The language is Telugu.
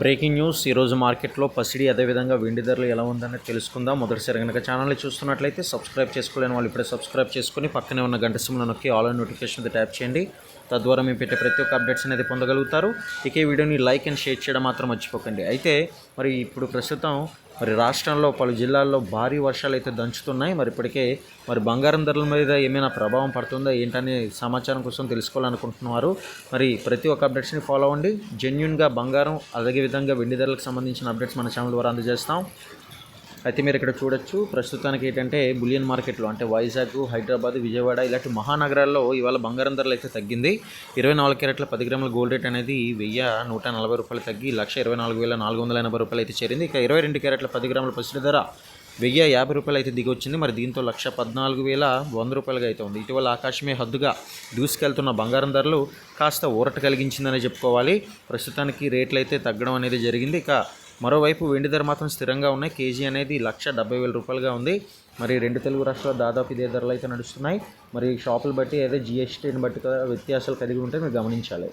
Breaking news. ఈరోజు మార్కెట్లో పసిడి అదేవిధంగా వెండి ధరలు ఎలా ఉందనేది తెలుసుకుందాం. మొదటిసారి కనుక ఛానల్ని చూస్తున్నట్లయితే సబ్స్క్రైబ్ చేసుకోలేని వాళ్ళు ఇప్పుడే సబ్స్క్రైబ్ చేసుకుని పక్కనే ఉన్న గంట సిమ్లో నొక్కి ఆల్ నోటిఫికేషన్ ట్యాప్ చేయండి. తద్వారా మేము పెట్టే ప్రతి ఒక్క అప్డేట్స్ అనేది పొందగలుగుతారు. ఇక ఈ వీడియోని లైక్ అండ్ షేర్ చేయడం మాత్రం మర్చిపోకండి. అయితే మరి ఇప్పుడు ప్రస్తుతం మరి రాష్ట్రంలో పలు జిల్లాల్లో భారీ వర్షాలు అయితే దంచుతున్నాయి. మరి ఇప్పటికే మరి బంగారం ధరల మీద ఏమైనా ప్రభావం పడుతుందా ఏంటనే సమాచారం కోసం తెలుసుకోవాలనుకుంటున్నారు. మరి ప్రతి ఒక్క అప్డేట్స్ని ఫాలో అవ్వండి. జెన్యున్గా బంగారం అలాగే విధంగా వెండి ధరలకు సంబంధించిన అప్డేట్స్ మన ఛానల్ ద్వారా అందజేస్తాం. అయితే మీరు ఇక్కడ చూడొచ్చు ప్రస్తుతానికి ఏంటంటే బులియన్ మార్కెట్లో అంటే వైజాగ్ హైదరాబాద్ విజయవాడ ఇలాంటి మహానగరాల్లో ఇవాళ బంగారం ధరలు అయితే తగ్గింది. ఇరవై నాలుగు క్యారెట్ల పది గ్రాముల గోల్డ్ రేట్ అనేది వెయ్యి నూట నలభై రూపాయలు తగ్గి లక్ష ఇరవై నాలుగు వేల నాలుగు వందల ఎనభై రూపాయలు అయితే చేరింది. ఇక ఇరవై రెండు క్యారెట్ల పది గ్రాముల పసిడి ధర వెయ్యి యాభై రూపాయలు అయితే దిగి వచ్చింది మరి దీంతో లక్ష పద్నాలుగు వేల వంద రూపాయలుగా అయితే ఉంది. ఇటీవల ఆకాశమే హద్దుగా దూసుకెళ్తున్న బంగారం ధరలు కాస్త ఊరట కలిగించిందని చెప్పుకోవాలి. ప్రస్తుతానికి రేట్లు అయితే తగ్గడం అనేది జరిగింది. ఇక మరోవైపు వెండి ధర మాత్రం స్థిరంగా ఉన్నాయి. కేజీ అనేది లక్ష డెబ్బై వేల రూపాయలుగా ఉంది. మరి రెండు తెలుగు రాష్ట్రాలు దాదాపు ఇదే ధరలు అయితే నడుస్తున్నాయి. మరి షాపులు బట్టి అదే జిఎస్టీని బట్టి కూడా వ్యత్యాసాలు కలిగి ఉంటే మీరు గమనించాలి.